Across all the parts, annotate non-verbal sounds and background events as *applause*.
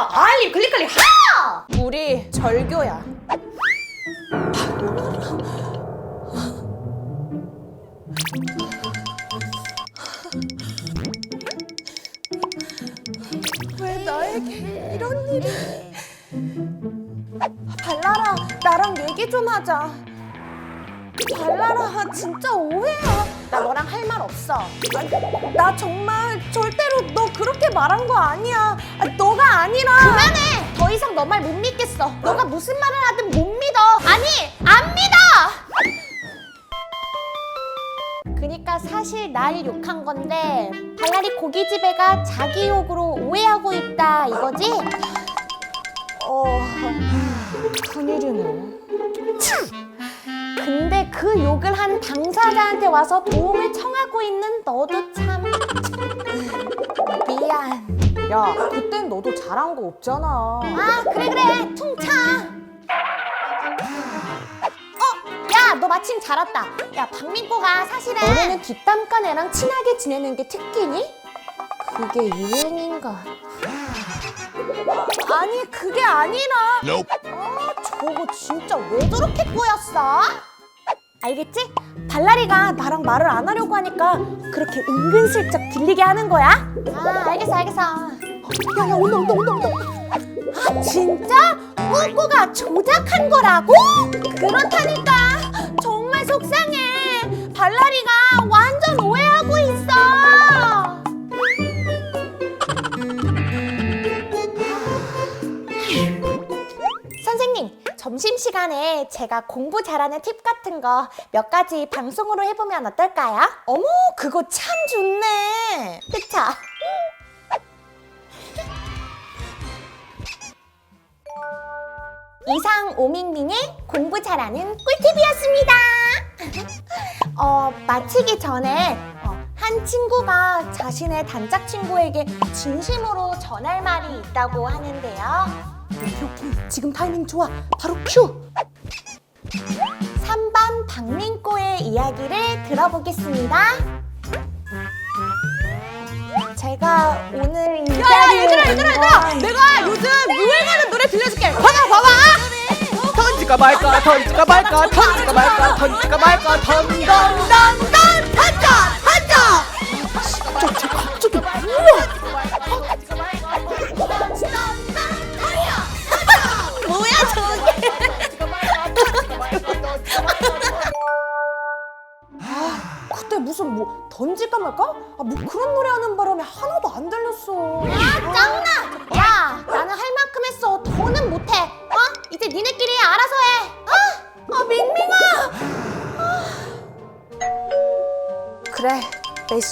알림 클릭 클릭 하! 우리 절교야. 왜 나에게 이런 일이? 발라라, 나랑 얘기 좀 하자. 발라라, 진짜 오해야. 나 너랑 할 말 없어. 나 정말 절대로 너 그렇게 말한 거 아니야. 아, 너가 아니라. 그만해! 더 이상 너 말 못 믿겠어. 너가 무슨 말을 하든 못 믿어. 아니, 안 믿어! 그니까 사실 날 욕한 건데 발랄이 고깃집애가 자기 욕으로 오해하고 있다 이거지? 어, 큰일이네. 근데 그 욕을 한 당사자한테 와서 도움을 청하고 있는 너도 참 미안. 야, 그땐 너도 잘한 거 없잖아. 아 그래 그래 퉁차 어? 야 너 마침 잘 왔다 야 박민꼬가 사실은 너네는 뒷담간 애랑 친하게 지내는 게 특기니? 그게 유행인가 아니, 그게 아니라. 아 저거 진짜 왜 저렇게 꼬였어? 알겠지? 발라리가 나랑 말을 안 하려고 하니까 그렇게 은근슬쩍 들리게 하는 거야? 아 알겠어 알겠어. 야 야 온다 온다 온다 온다. 아 진짜? 꼬꼬가 조작한 거라고? 그렇다니까. 정말 속상해. 발라리가 완전 오해하고 있어 점심시간에 제가 공부 잘하는 팁 같은 거 몇 가지 방송으로 해보면 어떨까요? 어머, 그거 참 좋네. 그쵸? 이상 오밍밍의 공부 잘하는 꿀팁이었습니다. *laughs* 어, 마치기 전에 어, 한 친구가 자신의 단짝 친구에게 진심으로 전할 말이 있다고 하는데요. 오케이. 지금 타이밍 좋아. 바로 큐. 3반 박민꼬의 이야기를 들어보겠습니다. 제가 오늘 이 자리에 얘들아, 얘들아, 온 얘들아! 건 내가 요즘 유행하는 노래 들려줄게. 봐봐, 봐봐. 던질까 말까, 던질까 말까, 던질까 말까, 던질까 말까, 던던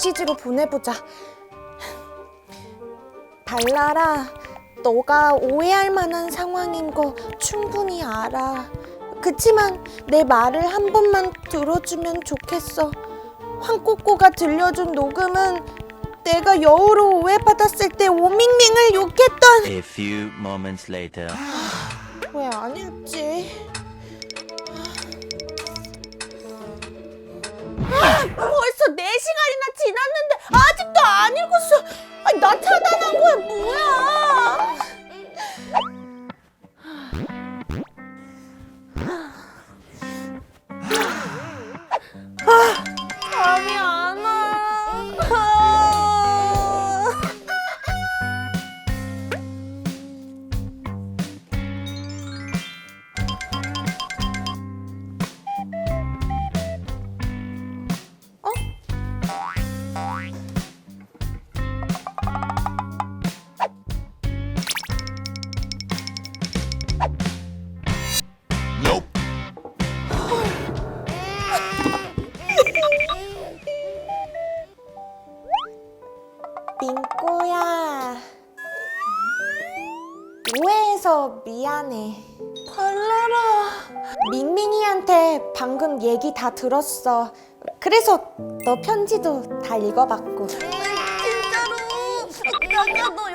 메시지로 보내보자. 발라라, 너가 오해할 만한 상황인 거 충분히 알아. 그치만 내 말을 한 번만 들어주면 좋겠어. 황꼬꼬가 들려준 녹음은 내가 여우로 오해받았을 때 오밍밍을 욕했던 A few moments later. 왜 안 읽지? 벌써 4시간이나 지났는데 아직도 안 읽었어. 아니, 나 차단한 거야, 뭐야? 아, 미안해. 발라라. 밍밍이한테 방금 얘기 다 들었어. 그래서 너 편지도 다 읽어봤고. 진짜로? 나가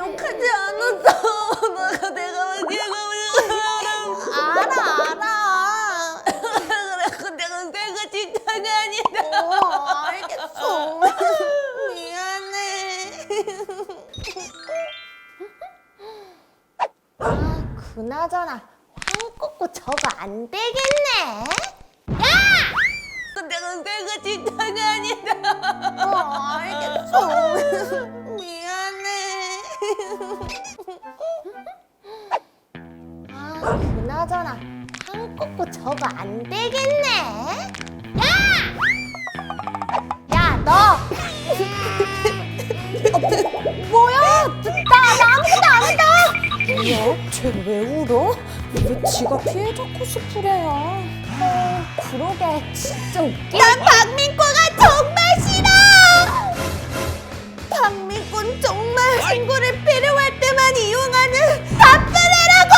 그나저나 황꼬꼬 저거 안 되겠네. 야! 내가 내가 진짜가 아니다. 어, 알겠어. *laughs* 미안해. 아, 그나저나 황꼬꼬 저거 안 되겠네. 야! 야, 너! *laughs* 어, 뭐야? 나, 나 아무것도 안! 뭐야? 쟤왜 울어? 왜 지가 피해자 코스프레야? 어, 그러게 진짜 웃기다. 난 박민꼬가 정말 싫어! 박민꼬는 정말 친구를 필요할 때만 이용하는 나쁜 애라고!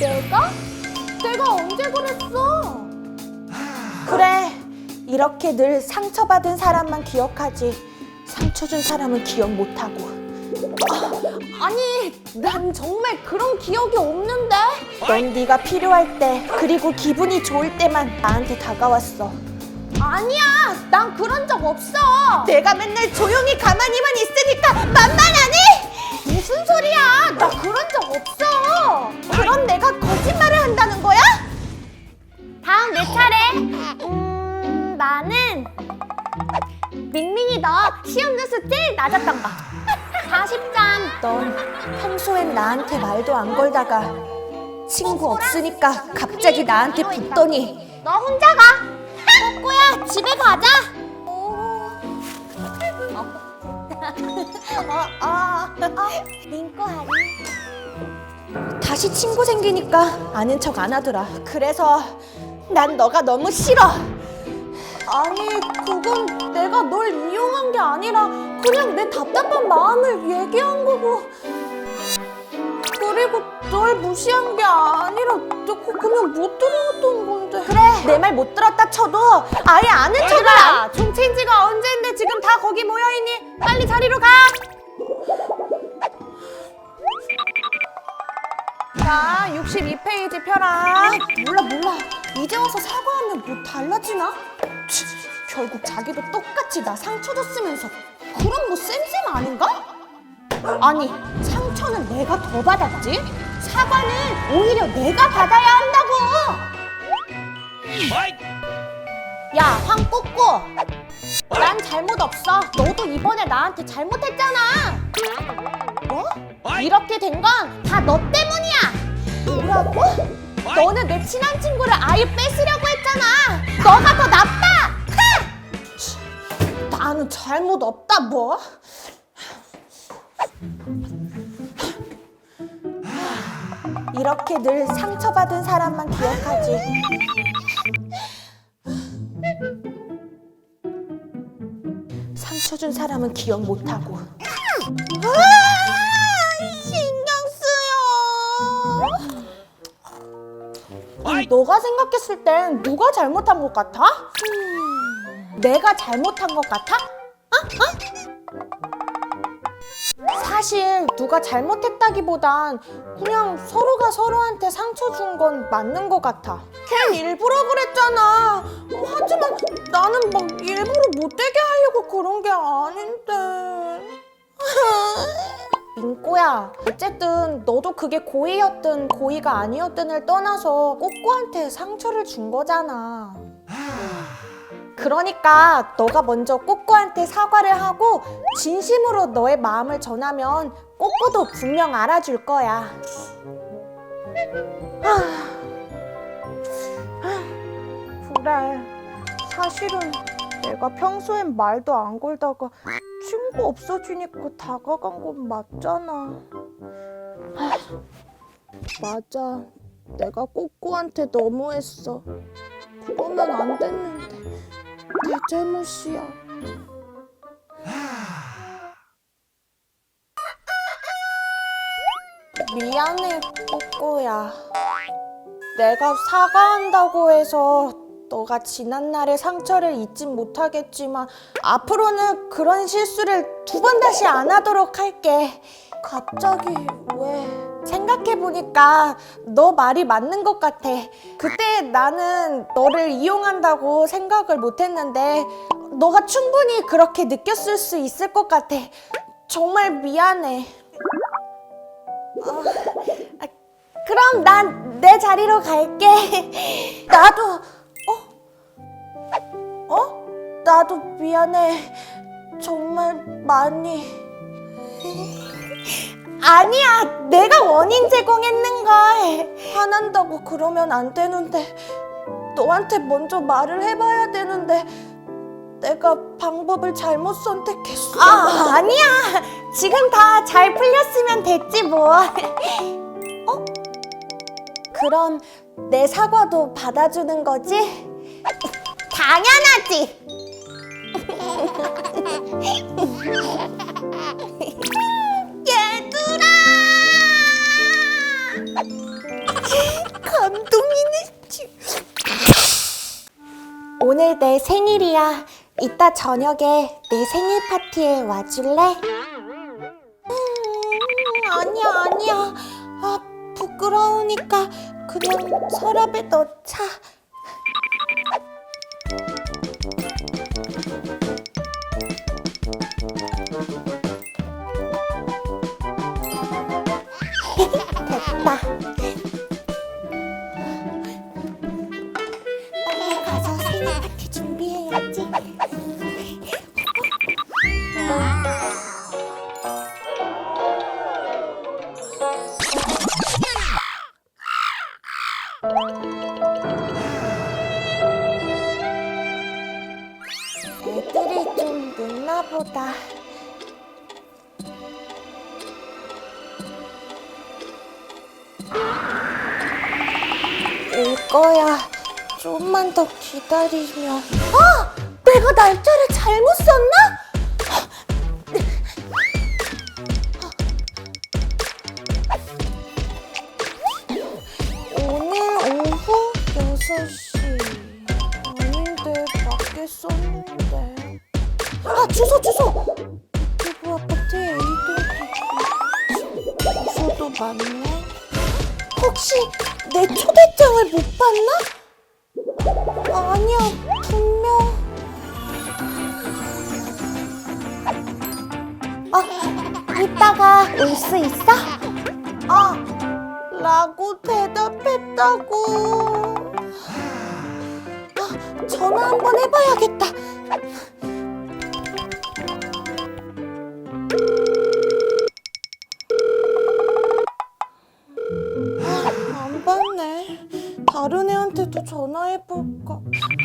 내가? 내가 언제 그랬어? 그래 이렇게 늘 상처받은 사람만 기억하지 상처 준 사람은 기억 못하고. 아, 아니 난 정말 그런 기억이 없는데. 넌 네가 필요할 때 그리고 기분이 좋을 때만 나한테 다가왔어. 아니야 난 그런 적 없어. 내가 맨날 조용히 가만히만 있으니까 만만하니? 무슨 소리야? 나 그런 적 없어. 그럼 내가 거짓말을 한다는 거야? 다음 내 차례. 음 나는 밍밍이 너 시험 점수 제일 낮았던 거. 40점. 넌 평소엔 나한테 말도 안 걸다가 친구 없으니까 갑자기 나한테 붙더니 너 혼자 가. 꼬꼬야 집에 가자. 어, *laughs* 어, 어, 민꼬 아니. 다시 친구 생기니까 아는 척 안 하더라. 그래서 난 너가 너무 싫어 아니 그건 내가 널 이용한 게 아니라 그냥 내 답답한 마음을 얘기한 거고 그리고 널 무시한 게 아니라 내가 그냥 못 들어왔던 건데 그래 내 말 못 들었다 쳐도 아예 아는 척을 안 종체인 지가 언제인데 지금 다 거기 모여있니 빨리 자리로 가 자, 62페이지 펴라. 몰라, 몰라. 이제 와서 사과하면 뭐 달라지나? 치, 결국 자기도 똑같이 나 상처 줬으면서 그럼 뭐 쌤쌤 아닌가? 아니, 상처는 내가 더 받았지? 사과는 오히려 내가 받아야 한다고! 야, 황꼬꼬! 난 잘못 없어. 너도 이번에 나한테 잘못했잖아. 뭐? 이렇게 된 건 다 너 때문이야. 뭐라고? 너는 내 친한 친구를 아예 뺏으려고 했잖아. 너가 더 잘못 없다 뭐. 이렇게 늘 상처받은 사람만 기억하지. 상처 준 사람은 기억 못하고. 신경 쓰여. 너가 생각했을 땐 누가 잘못한 것 같아? 음, 내가 잘못한 것 같아? 사실 누가 잘못했다기보단 그냥 서로가 서로한테 상처 준 건 맞는 것 같아. 걘 일부러 그랬잖아. 하지만 나는 막 일부러 못되게 하려고 그런 게 아닌데. *laughs* 민꼬야, 어쨌든 너도 그게 고의였든 고의가 아니었든을 떠나서 꼬꼬한테 상처를 준 거잖아. 그러니까 너가 먼저 꼬꼬한테 사과를 하고 진심으로 너의 마음을 전하면 꼬꼬도 분명 알아줄 거야. 그래. 사실은 내가 평소엔 말도 안 걸다가 친구 없어지니까 다가간 건 맞잖아. 하, 맞아. 내가 꼬꼬한테 너무했어. 그러면 안 됐는데. 내 잘못이야. 미안해, 꼬꼬야. 내가 사과한다고 해서 너가 지난 날의 상처를 잊진 못하겠지만 앞으로는 그런 실수를 두 번 다시 안 하도록 할게. 갑자기 왜? 생각해보니까 너 말이 맞는 것 같아. 그때 나는 너를 이용한다고 생각을 못했는데 너가 충분히 그렇게 느꼈을 수 있을 것 같아. 정말 미안해. 어, 아, 그럼 난 내 자리로 갈게. *laughs* 나도 어? 어? 나도 미안해. 정말 많이. 아니야, 내가 원인 제공했는 걸. 화난다고 그러면 안 되는데, 너한테 먼저 말을 해봐야 되는데, 내가 방법을 잘못 선택했어. 아, 아니야. 지금 다 잘 풀렸으면 됐지, 뭐. 어? 그럼 내 사과도 받아주는 거지? 당연하지. *laughs* 감동이네. 오늘 내 생일이야. 이따 저녁에 내 생일 파티에 와줄래? 음, 아니야, 아니야. 아, 부끄러우니까 그냥 서랍에 넣자. 거야. 좀만 더 기다리면. 아! 내가 날짜를 잘못 썼나? 오늘 오후 6시. 아닌데, 밖에 썼는데. 아, 주소, 주소! 유튜브 아파트 A동기. 주소도 맞네. 혹시 내 초대장을 못 봤나? 아니야, 분명. 아, 이따가 올 수 있어? 아, 라고 대답했다고. 아, 전화 한번 해봐야겠다.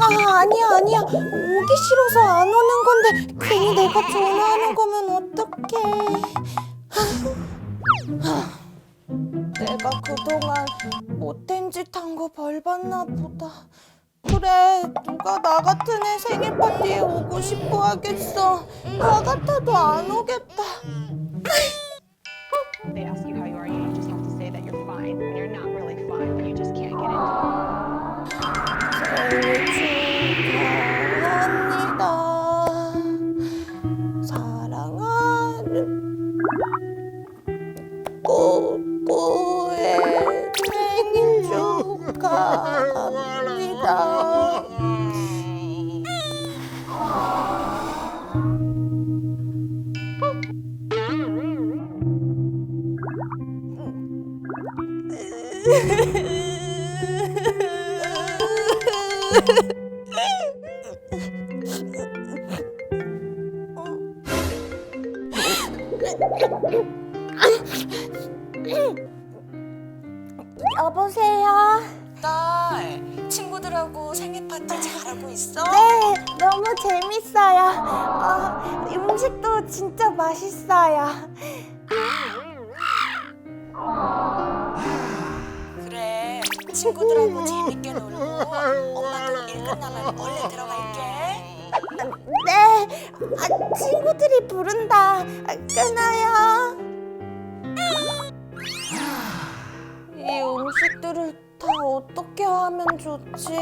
아, 아니야, 아니야. 오기 싫어서 안 오는 건데, 괜히 내가 전화하는 거면 어떡해. 아, 내가 그동안 못된 짓 한 거 벌 받나 보다. 그래, 누가 나 같은 애 생일 파티에 오고 싶어 하겠어. 나 같아도 안 오겠다. ハハハハ! 하면 좋지?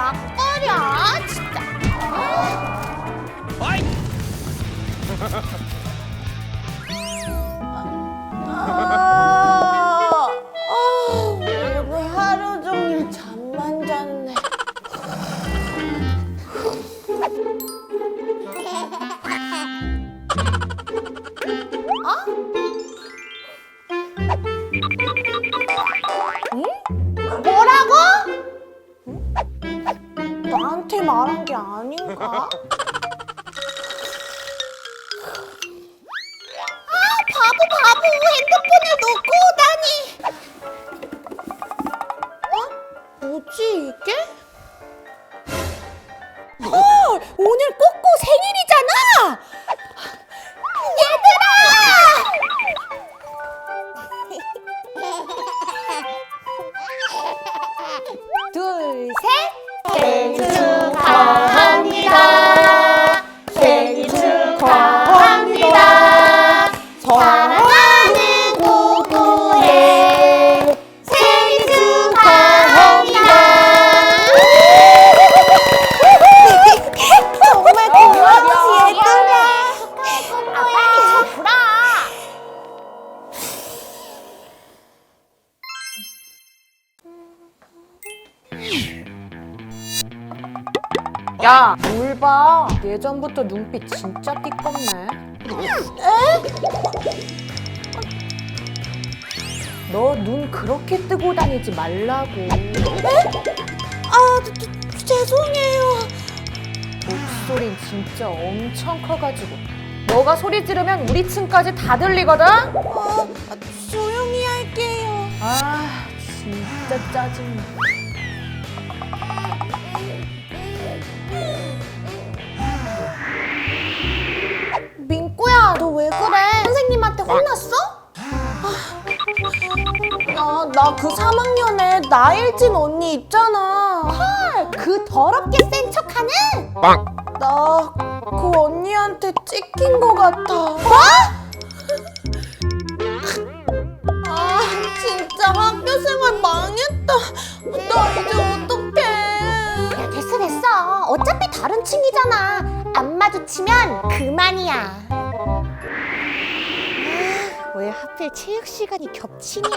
쓰 나한테 말한 게 아닌가? *laughs* 아, 바보 바보 핸드폰을 놓고 오다니. 어? 뭐지 이게? 어, 오늘 꼬꼬 생일이잖아. 예전부터 눈빛 진짜 띠껍네. 너 눈 그렇게 뜨고 다니지 말라고. 아, 저, 저, 죄송해요. 목소린 진짜 엄청 커가지고. 너가 소리 지르면 우리 층까지 다 들리거든? 아, 조용히 할게요. 아, 진짜 짜증나. 너 왜 그래? 선생님한테 혼났어? 아, 나그 3학년에 나일진 언니 있잖아. 헐, 그 더럽게 센 척하는? 나그 언니한테 찍힌 것 같아. 뭐? 아, 진짜 학교 생활 망했다. 나 이제 어떡해. 야, 됐어, 됐어. 어차피 다른 층이잖아. 안 마주치면 그만이야. 아, 왜 하필 체육 시간이 겹치냐?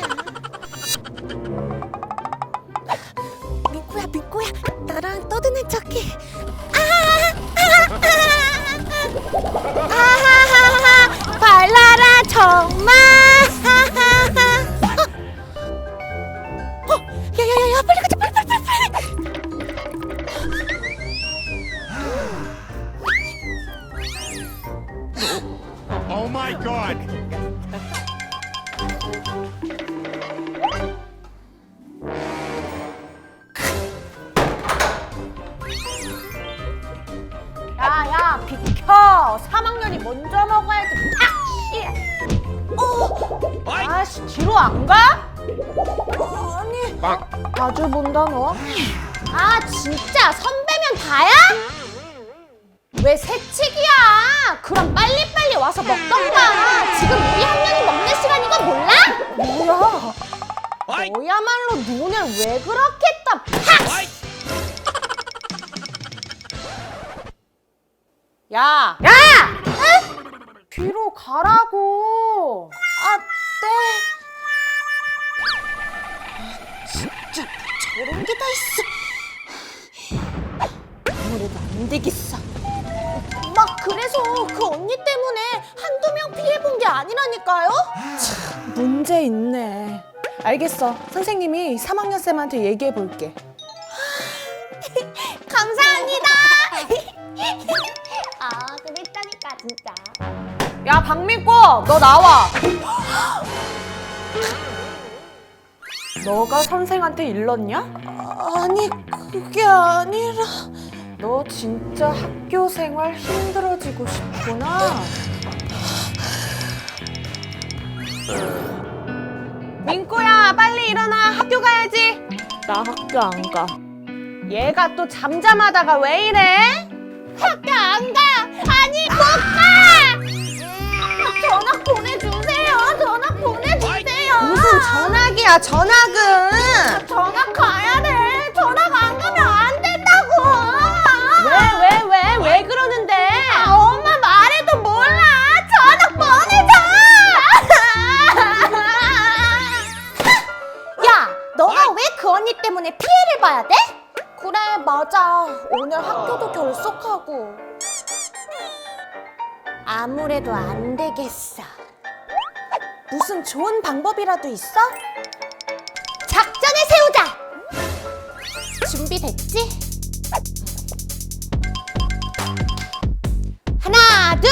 민구야, 민구야, 나랑 떠드는 척해. 아하하하, 발라라 정말. 먼저 먹어야지. 아, 씨! 어, 아 씨, 뒤로 안 가? 아니, 자주 본다, 너. 아 진짜 선배면 다야? 왜 새치기야? 그럼 빨리빨리 와서 먹던가. 지금 우리 학년이 먹는 시간인 건 몰라? 뭐야? 너야말로 눈을 왜 그렇게 떠? 팍! 야! 야! 뒤로 가라고! 아, 네. 진짜 저런 게 다 있어. 아무래도 안 되겠어. 막 그래서 그 언니 때문에 한두 명 피해본 게 아니라니까요? 문제 있네. 알겠어. 선생님이 3학년 쌤한테 얘기해 볼게. *laughs* 감사합니다. *laughs* 아, 그랬다니까 진짜. 야, 박민고, 너 나와. 너가 선생한테 일렀냐? 아니, 그게 아니라 너 진짜 학교 생활 힘들어지고 싶구나. 민꼬야, 빨리 일어나. 학교 가야지. 나 학교 안 가. 얘가 또 잠잠하다가 왜 이래? 학교 안 가! 아니, 못 가! 전학 보내주세요. 전학 보내주세요. 무슨 전학이야 전학은 전학 가야 돼. 전학 안 가면 안 된다고. 왜 왜 왜 왜 그러는데 아, 엄마 말해도 몰라. 전학 보내줘. *laughs* 야, 너가 왜 그 언니 때문에 피해를 봐야 돼? 그래, 맞아. 오늘 학교도 결석하고. 아무래도 안 되겠어. 무슨 좋은 방법이라도 있어? 작전을 세우자! 준비됐지? 하나, 둘!